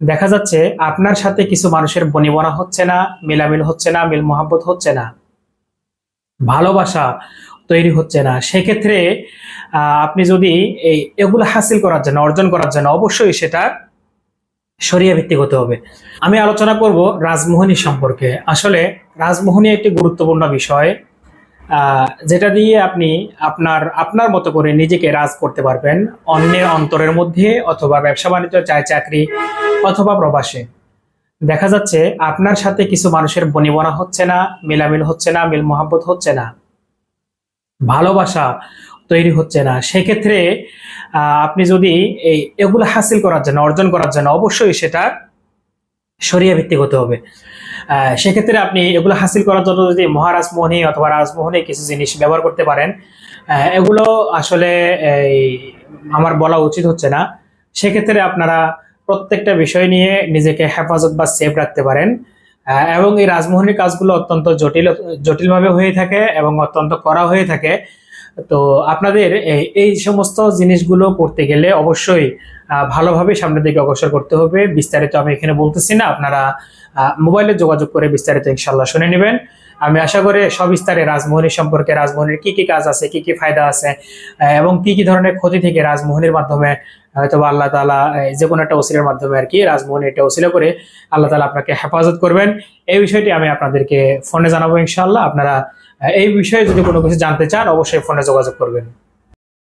দেখা যাচ্ছে আপনার সাথে কিছু মানুষের বনিবনা হচ্ছে না, মিলামিল হচ্ছে না, মিল মোহাব্বত হচ্ছে না, ভালোবাসা তৈরি হচ্ছে না। সেক্ষেত্রে আপনি যদি এই এগুলো হাসিল করার জন্য, অর্জন করার জন্য অবশ্যই সেটা সরিয়া ভিত্তিক হতে হবে। আমি আলোচনা করব রাজমোহনী সম্পর্কে। আসলে রাজমোহনী একটি গুরুত্বপূর্ণ বিষয়। যেটা দিয়ে আপনি আপনার আপনার মতো করে নিজেকে রাজ করতে পারবেন অন্যের অন্তরের মধ্যে অথবা ব্যবসা বাণিজ্য, চায় চাকরি অথবা প্রবাসে। দেখা যাচ্ছে আপনার সাথে কিছু মানুষের বনিবনা হচ্ছে না, মিলামিল হচ্ছে না, মিল মোহাব্বত হচ্ছে না, ভালোবাসা তৈরি হচ্ছে না। সেক্ষেত্রে আপনি যদি এই, এগুলো হাসিল করার জন্য, অর্জন করার জন্য অবশ্যই সেটা সরিয়া ভিত্তিক হতে হবে। সেক্ষেত্রে আপনি এগুলো হাসিল করার জন্য যদি মহারাজমোহনী অথবা রাজমোহনী কিছু জিনিস ব্যবহার করতে পারেন এগুলো আসলে আমার বলা উচিত হচ্ছে না। সেক্ষেত্রে আপনারা প্রত্যেকটা বিষয় নিয়ে নিজেকে হেফাজত বা সেফ রাখতে পারেন। এবং এই রাজমোহনীর কাজগুলো অত্যন্ত জটিল, জটিলভাবে হয়ে থাকে এবং অত্যন্ত করা হয়ে থাকে। তো আপনাদের এই- সমস্ত জিনিসগুলো করতে গেলে অবশ্যই ভালোভাবে সামনের দিকে অগ্রসর করতে হবে। বিস্তারিত আমি এখানে বলতেছি না, আপনারা মোবাইলে যোগাযোগ করে বিস্তারিত ইনশাল্লাহ শুনে নেবেন। আমি আশা করি সবিস্তারে রাজমোহনী সম্পর্কে, রাজমোহনীর কি কি কাজ আছে, কি কি ফায়দা আছে এবং কি কি ধরনের ক্ষতি থেকে রাজমোহনীর মাধ্যমে হয়তো আল্লাহ তালা যে কোনো একটা ওসিলের মাধ্যমে আর কি রাজমোহনী এটা ওসিলা করে আল্লাহ তালা আপনাকে হেফাজত করবেন। এই বিষয়টি আমি আপনাদেরকে ফোনে জানাব ইনশাল্লাহ আপনারা এই বিষয়ে যদি কোনো কিছু জানতে চান, অবশ্যই ফোনে যোগাযোগ করবেন।